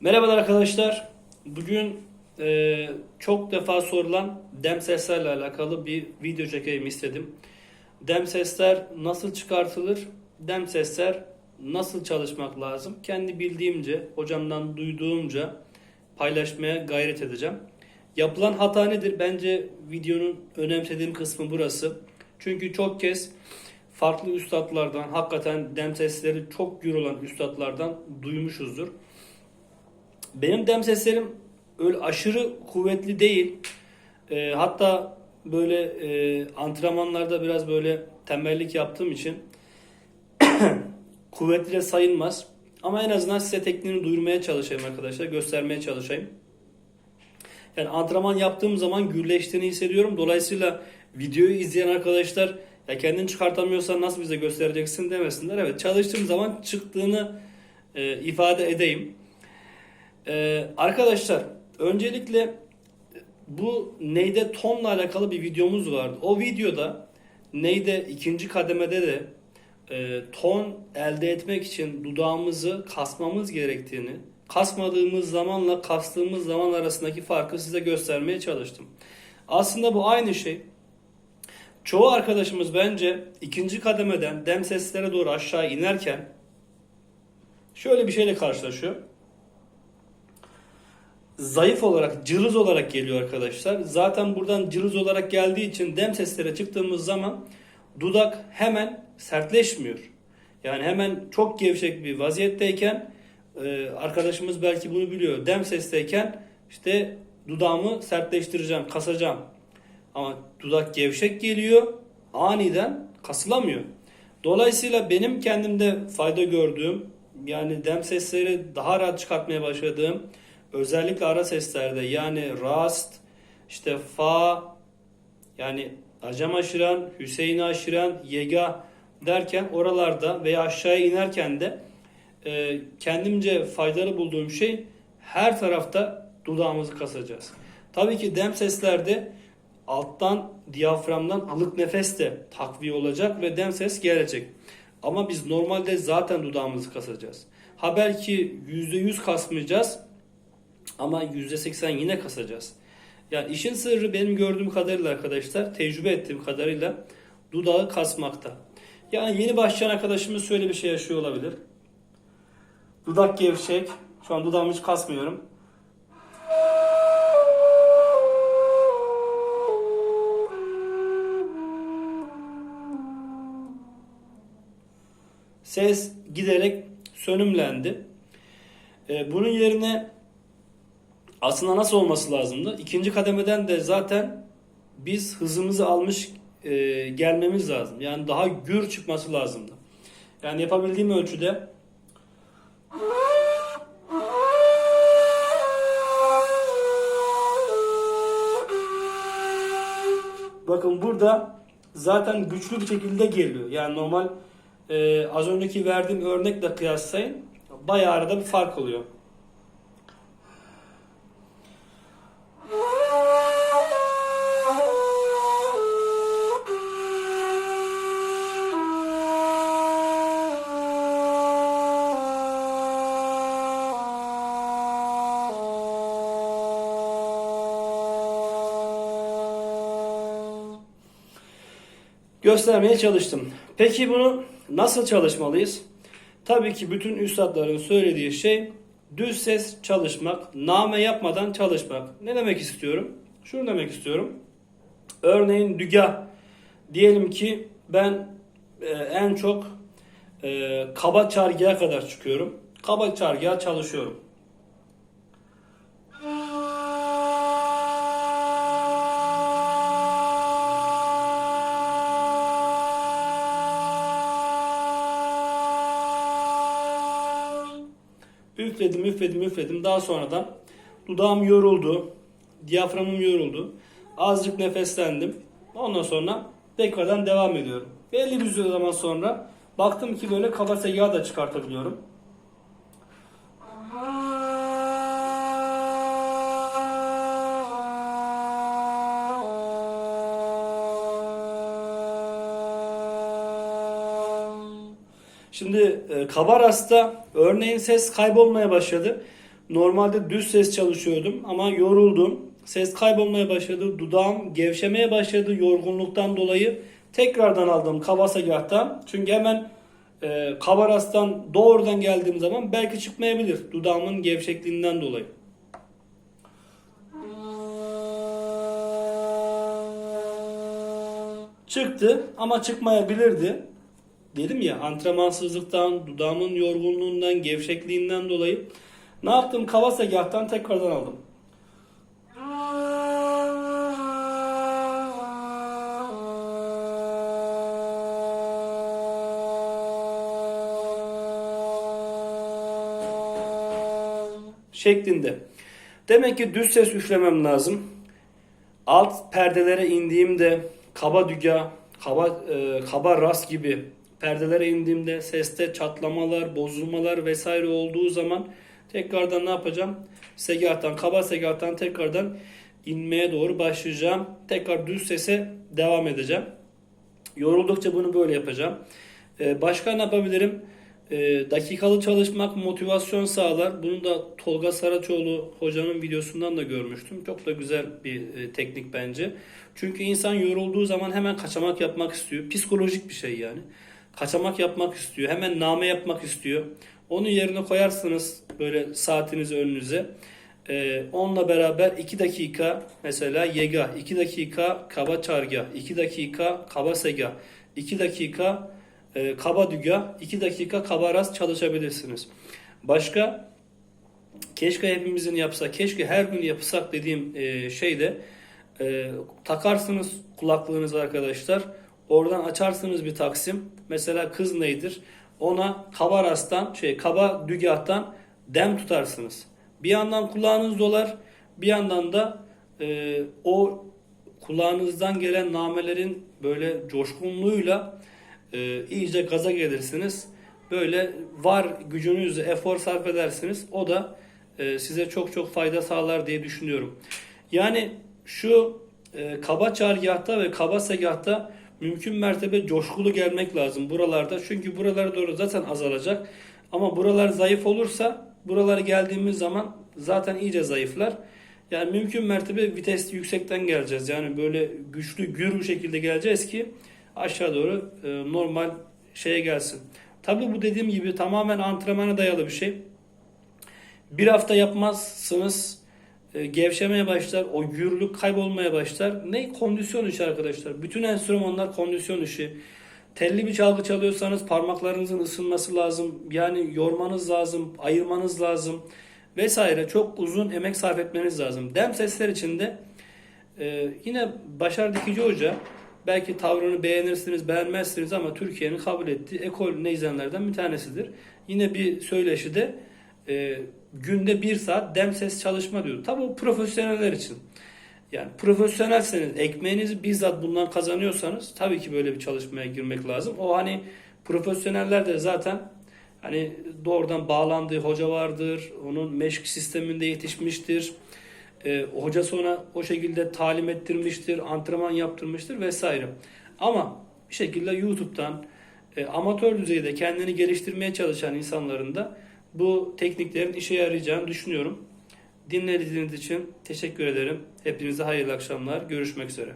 Merhabalar arkadaşlar. Bugün e, çok defa sorulan dem seslerle alakalı bir video çekeyim istedim. Dem sesler nasıl çıkartılır? Dem sesler nasıl çalışmak lazım? Kendi bildiğimce, hocamdan duyduğumca paylaşmaya gayret edeceğim. Yapılan hata nedir? Bence videonun önemsediğim kısmı burası. Çünkü çok kez farklı üstadlardan, hakikaten dem sesleri çok gür olan üstadlardan duymuşuzdur. Benim dem seslerim öyle aşırı kuvvetli değil. Ee, hatta böyle e, antrenmanlarda biraz böyle tembellik yaptığım için kuvvetli de sayılmaz. Ama en azından size tekniğini duyurmaya çalışayım arkadaşlar. Göstermeye çalışayım. Yani antrenman yaptığım zaman gürleştiğini hissediyorum. Dolayısıyla videoyu izleyen arkadaşlar ya kendini çıkartamıyorsan nasıl bize göstereceksin demesinler. Evet çalıştığım zaman çıktığını e, ifade edeyim. Ee, arkadaşlar öncelikle bu neyde tonla alakalı bir videomuz vardı. O videoda neyde ikinci kademede de e, ton elde etmek için dudağımızı kasmamız gerektiğini, kasmadığımız zamanla kastığımız zaman arasındaki farkı size göstermeye çalıştım. Aslında bu aynı şey. Çoğu arkadaşımız bence ikinci kademeden dem seslere doğru aşağı inerken şöyle bir şeyle karşılaşıyor zayıf olarak, cılız olarak geliyor arkadaşlar. Zaten buradan cılız olarak geldiği için dem seslere çıktığımız zaman dudak hemen sertleşmiyor. Yani hemen çok gevşek bir vaziyetteyken e, arkadaşımız belki bunu biliyor. Dem sesteyken işte dudağımı sertleştireceğim, kasacağım. Ama dudak gevşek geliyor, aniden kasılamıyor. Dolayısıyla benim kendimde fayda gördüğüm, yani dem sesleri daha rahat çıkartmaya başladığım, özellikle ara seslerde yani rast, işte fa, yani acem aşıran, Hüseyin aşıran, yega derken oralarda veya aşağıya inerken de e, kendimce faydalı bulduğum şey her tarafta dudağımızı kasacağız. Tabii ki dem seslerde alttan diyaframdan alık nefes de takviye olacak ve dem ses gelecek. Ama biz normalde zaten dudağımızı kasacağız. Ha belki %100 kasmayacağız ama %80 yine kasacağız. Yani işin sırrı benim gördüğüm kadarıyla arkadaşlar, tecrübe ettiğim kadarıyla dudağı kasmakta. Yani yeni başlayan arkadaşımız şöyle bir şey yaşıyor olabilir. Dudak gevşek. Şu an dudağımı hiç kasmıyorum. Ses giderek sönümlendi. Ee, bunun yerine aslında nasıl olması lazımdı? İkinci kademeden de zaten biz hızımızı almış e, gelmemiz lazım. Yani daha gür çıkması lazımdı. Yani yapabildiğim ölçüde Bakın burada zaten güçlü bir şekilde geliyor. Yani normal e, az önceki verdiğim örnekle kıyaslayın. Bayağı arada bir fark oluyor. Göstermeye çalıştım. Peki bunu nasıl çalışmalıyız? Tabii ki bütün üstadların söylediği şey düz ses çalışmak, name yapmadan çalışmak. Ne demek istiyorum? Şunu demek istiyorum. Örneğin dügah. Diyelim ki ben e, en çok e, kaba çargıya kadar çıkıyorum. Kaba çargıya çalışıyorum. Üfledim, üfledim, üfledim. Daha sonradan dudağım yoruldu. Diyaframım yoruldu. Azıcık nefeslendim. Ondan sonra tekrardan devam ediyorum. Belli bir süre zaman sonra baktım ki böyle kaba segah da çıkartabiliyorum. Şimdi e, Kabaras'ta örneğin ses kaybolmaya başladı. Normalde düz ses çalışıyordum ama yoruldum. Ses kaybolmaya başladı. Dudağım gevşemeye başladı yorgunluktan dolayı. Tekrardan aldım Kawasakih'tan. Çünkü hemen e, Kabaras'tan doğrudan geldiğim zaman belki çıkmayabilir. Dudağımın gevşekliğinden dolayı. Çıktı ama çıkmayabilirdi. Dedim ya antrenmansızlıktan, dudağımın yorgunluğundan, gevşekliğinden dolayı ne yaptım? Kawasakih'tan tekrardan aldım. şeklinde. Demek ki düz ses üflemem lazım. Alt perdelere indiğimde kaba düga, kaba, e, kaba ras gibi perdelere indiğimde seste çatlamalar, bozulmalar vesaire olduğu zaman tekrardan ne yapacağım? Segahtan, kaba segahtan tekrardan inmeye doğru başlayacağım. Tekrar düz sese devam edeceğim. Yoruldukça bunu böyle yapacağım. Ee, başka ne yapabilirim? Ee, dakikalı çalışmak motivasyon sağlar. Bunu da Tolga Saraçoğlu hocanın videosundan da görmüştüm. Çok da güzel bir e, teknik bence. Çünkü insan yorulduğu zaman hemen kaçamak yapmak istiyor. Psikolojik bir şey yani. Kaçamak yapmak istiyor. Hemen name yapmak istiyor. Onun yerine koyarsınız böyle saatinizi önünüze. Ee, onunla beraber 2 dakika mesela yega, 2 dakika kaba çarga, 2 dakika kaba sega, 2 dakika e, kaba düga, 2 dakika kaba rast çalışabilirsiniz. Başka keşke hepimizin yapsa, keşke her gün yapsak dediğim e, şey de e, takarsınız kulaklığınızı arkadaşlar. Oradan açarsınız bir taksim. Mesela kız neydir? Ona kaba rasttan, şey kaba dügahtan dem tutarsınız. Bir yandan kulağınız dolar, bir yandan da e, o kulağınızdan gelen namelerin böyle coşkunluğuyla e, iyice gaza gelirsiniz. Böyle var gücünüzle efor sarf edersiniz. O da e, size çok çok fayda sağlar diye düşünüyorum. Yani şu e, kaba çargahta ve kaba segahta mümkün mertebe coşkulu gelmek lazım buralarda. Çünkü buralara doğru zaten azalacak. Ama buralar zayıf olursa buralara geldiğimiz zaman zaten iyice zayıflar. Yani mümkün mertebe vites yüksekten geleceğiz. Yani böyle güçlü gür bir şekilde geleceğiz ki aşağı doğru e, normal şeye gelsin. Tabii bu dediğim gibi tamamen antrenmana dayalı bir şey. Bir hafta yapmazsınız gevşemeye başlar, o gürlük kaybolmaya başlar. Ne? Kondisyon işi arkadaşlar. Bütün enstrümanlar kondisyon işi. Telli bir çalgı çalıyorsanız parmaklarınızın ısınması lazım. Yani yormanız lazım, ayırmanız lazım vesaire. Çok uzun emek sarf etmeniz lazım. Dem sesler içinde e, yine Başar Dikici Hoca belki tavrını beğenirsiniz, beğenmezsiniz ama Türkiye'nin kabul ettiği ekol neyzenlerden bir tanesidir. Yine bir söyleşi de e, günde bir saat dem ses çalışma diyor. Tabi o profesyoneller için. Yani profesyonelseniz, ekmeğinizi bizzat bundan kazanıyorsanız tabii ki böyle bir çalışmaya girmek lazım. O hani profesyoneller de zaten hani doğrudan bağlandığı hoca vardır, onun meşk sisteminde yetişmiştir. Ee, hoca sonra o şekilde talim ettirmiştir, antrenman yaptırmıştır vesaire. Ama bir şekilde YouTube'dan e, amatör düzeyde kendini geliştirmeye çalışan insanların da bu tekniklerin işe yarayacağını düşünüyorum. Dinlediğiniz için teşekkür ederim. Hepinize hayırlı akşamlar. Görüşmek üzere.